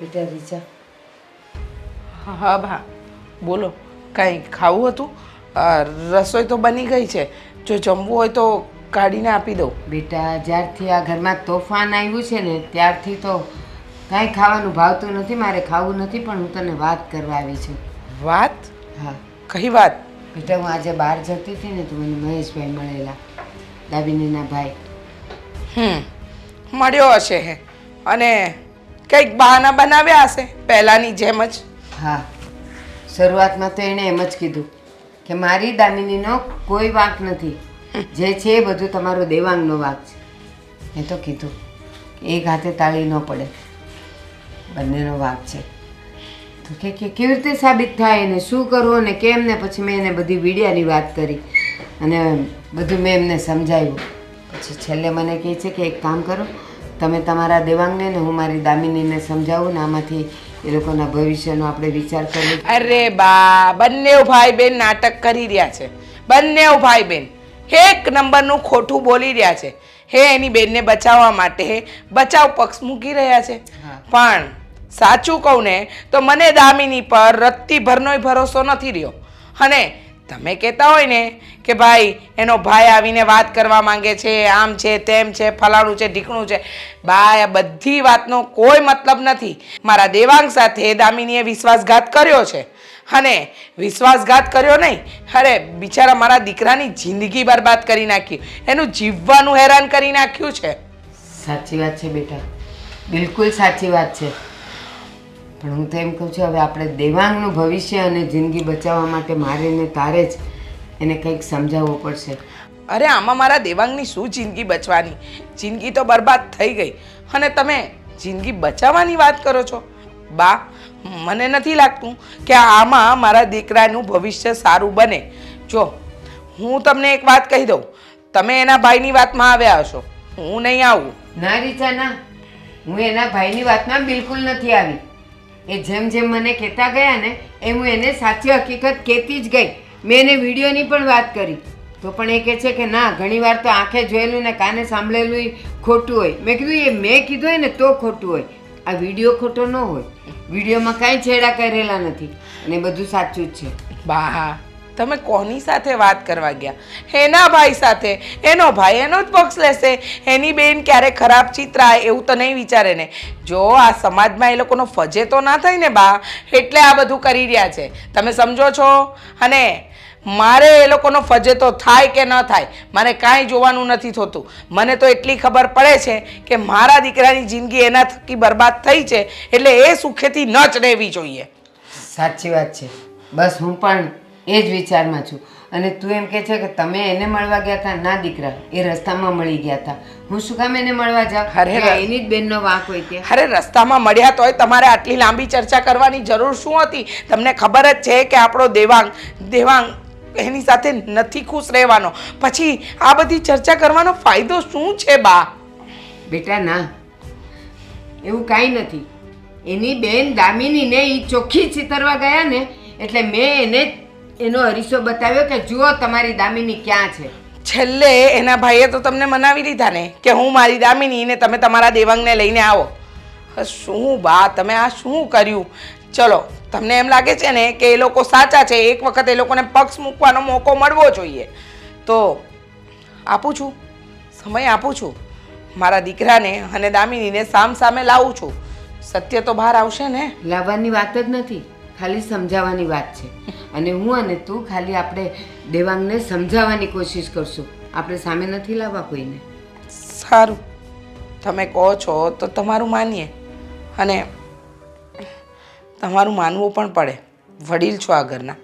બેટા રીચા. હા ભા બોલો કાંઈ ખાવું હતું? રસોઈ તો બની ગઈ છે. જો જમવું હોય તો કાઢીને આપી દઉં. બેટા જ્યારથી આ ઘરમાં તોફાન આવ્યું છે ને ત્યારથી તો કાંઈ ખાવાનું ભાવતું નથી મારે ખાવું નથી પણ હું તને વાત કરવા આવી છું. વાત? હા. કઈ વાત? બેટા હું આજે બહાર જતી હતી ને તો મને મહેશભાઈ મળેલા દાબીનીના ભાઈ. હમ મળ્યો હશે હે. અને કંઈક બહાના બનાવ્યા હશે, પહેલાંની જેમ જ. હા, શરૂઆતમાં તો એણે એમ જ કીધું કે મારી દામિનીનો કોઈ વાંક નથી. જે છે એ બધું તમારો દેવાંગનો વાંક છે. મેં તો કીધું એક હાથે તાળી ન પડે. બંનેનો વાંક છે. તો કે કેવી રીતે સાબિત થાય એને શું કરવું ને કેમ ને પછી મેં એને બધી વીડિયાની વાત કરી. અને બધું મેં એમને સમજાવ્યું. પછી છેલ્લે મને કહે છે કે એક કામ કરો તમે તમારા દેવાંગને ને હું મારી દામિનીને સમજાવું ને આમાંથી એ લોકોના ભવિષ્યનો આપણે વિચાર કરીએ. અરે બા બંને ભાઈ બેન નાટક કરી રહ્યા છે. બંને ભાઈ બેન. એક નંબરનું ખોટું બોલી રહ્યા છે. હે એની બેનને બચાવવા માટે બચાવ પક્ષ મૂકી રહ્યા છે. પણ સાચું કહું ને તો મને દામિની પર રત્તી ભરનોય ભરોસો નથી રહ્યો. અને તમે કહેતા હોય ને કે ભાઈ, એનો ભાઈ આવીને વાત કરવા માંગે છે, આમ છે, તેમ છે, ફલાણું છે, ઢીકણું છે. બાય આ બધી વાતનો કોઈ મતલબ નથી. મારા દેવાંગ સાથે દામિનીએ વિશ્વાસઘાત કર્યો છે. અને વિશ્વાસઘાત કર્યો નહીં. અરે, બિચારા મારા દીકરાની જિંદગી બરબાદ કરી નાખી એનું જીવવાનું હેરાન કરી નાખ્યું છે. સાચી વાત છે બેટા. બિલકુલ સાચી વાત છે. પણ હું તો એમ કહું છું હવે આપણે દેવાંગનું ભવિષ્ય અને જિંદગી બચાવવા માટે મારે ને તારે જ એને કંઈક સમજાવવું પડશે. અરે આમાં મારા દેવાંગની શું જિંદગી બચવાની? જિંદગી તો બરબાદ થઈ ગઈ. અને તમે જિંદગી બચાવવાની વાત કરો છો? બા મને નથી લાગતું કે આમાં મારા દીકરાનું ભવિષ્ય સારું બને. જો હું તમને એક વાત કહી દઉં. તમે એના ભાઈની વાતમાં આવ્યા હશો. હું નહીં આવું. ના રીચા ના હું એના ભાઈની વાતમાં બિલકુલ નથી આવી. એ જેમ જેમ મને કહેતા ગયા ને એમ હું એને સાચી હકીકત કહેતી જ ગઈ. મેં એને વિડીયોની પણ વાત કરી. તો પણ એ કહે છે કે ના, ઘણીવાર તો આંખે જોયેલું ને કાને સાંભળેલું ખોટું હોય. મેં કીધું, એ મેં કીધું હોય ને તો ખોટું હોય. આ વીડિયો ખોટો ન હોય. વિડીયોમાં કાંઈ છેડા કરેલા નથી. અને બધું સાચું જ છે. બા તમે કોની સાથે વાત કરવા ગયા? એના ભાઈ સાથે. એનો ભાઈ એનો જ પક્ષ લેશે. એની બેન ક્યારે ખરાબ ચિત્રાય એવું તો નહીં વિચારે ને. જો આ સમાજમાં એ લોકોનો ફજે તો ના થાય ને બા, એટલે આ બધું કરી રહ્યા છે. તમે સમજો છો? અને મારે એ લોકોનો ફજે તો થાય કે ન થાય, મારે કાંઈ જોવાનું નથી થતું. મને તો એટલી ખબર પડે છે કે મારા દીકરાની જિંદગી એના થકી બરબાદ થઈ છે, એટલે એ સુખેથી ન રહેવી જોઈએ. સાચી વાત છે. બસ હું પણ એ જ વિચારમાં છું. અને તું એમ કે છે કે તમે એને મળવા ગયા હતા ના દીકરા એ રસ્તામાં મળી ગયા હતા હું શું કામ એને મળવા જાઉં? અરે એની જ બેનનો વાંક હોય ત્યાં. અરે રસ્તામાં મળ્યા તોય તમારે આટલી લાંબી ચર્ચા કરવાની જરૂર શું હતી? તમને ખબર જ છે કે આપણો દેવાંગ દેવાંગ એની સાથે નથી ખુશ રહેવાનો. પછી આ બધી ચર્ચા કરવાનો ફાયદો શું છે બા? બેટા ના. એવું કાંઈ નથી. એની બેન દામિનીને એ ચોખ્ખી ચિતરવા ગયા ને એટલે મેં એને એનો અરીસો બતાવ્યો કે જુઓ તમારી દામિની ક્યાં છે? છેલ્લે એના ભાઈએ તો તમને મનાવી દીધા ને કે હું મારી દામિની ને તમે તમારા દેવાંગને લઈને આવો. શું બા તમે આ શું કર્યું? ચલો તમને એમ લાગે છે ને કે એ લોકો સાચા છે એક વખત એ લોકોને પક્ષ મૂકવાનો મોકો મળવો જોઈએ. તો આપું છું સમય આપું છું. મારા દીકરાને અને દામિનીને સામ સામે લાવું છું. સત્ય તો બહાર આવશે ને? લાવવાની વાત જ નથી. ખાલી સમજાવવાની વાત છે. અને હું અને તું ખાલી આપણે દેવાંગને સમજાવવાની કોશિશ કરશું. આપણે સામે નથી લાવવા કોઈને. સારું. તમે કહો છો તો તમારું માનીએ. અને તમારું માનવું પણ પડે. વડીલ છો આ ઘરના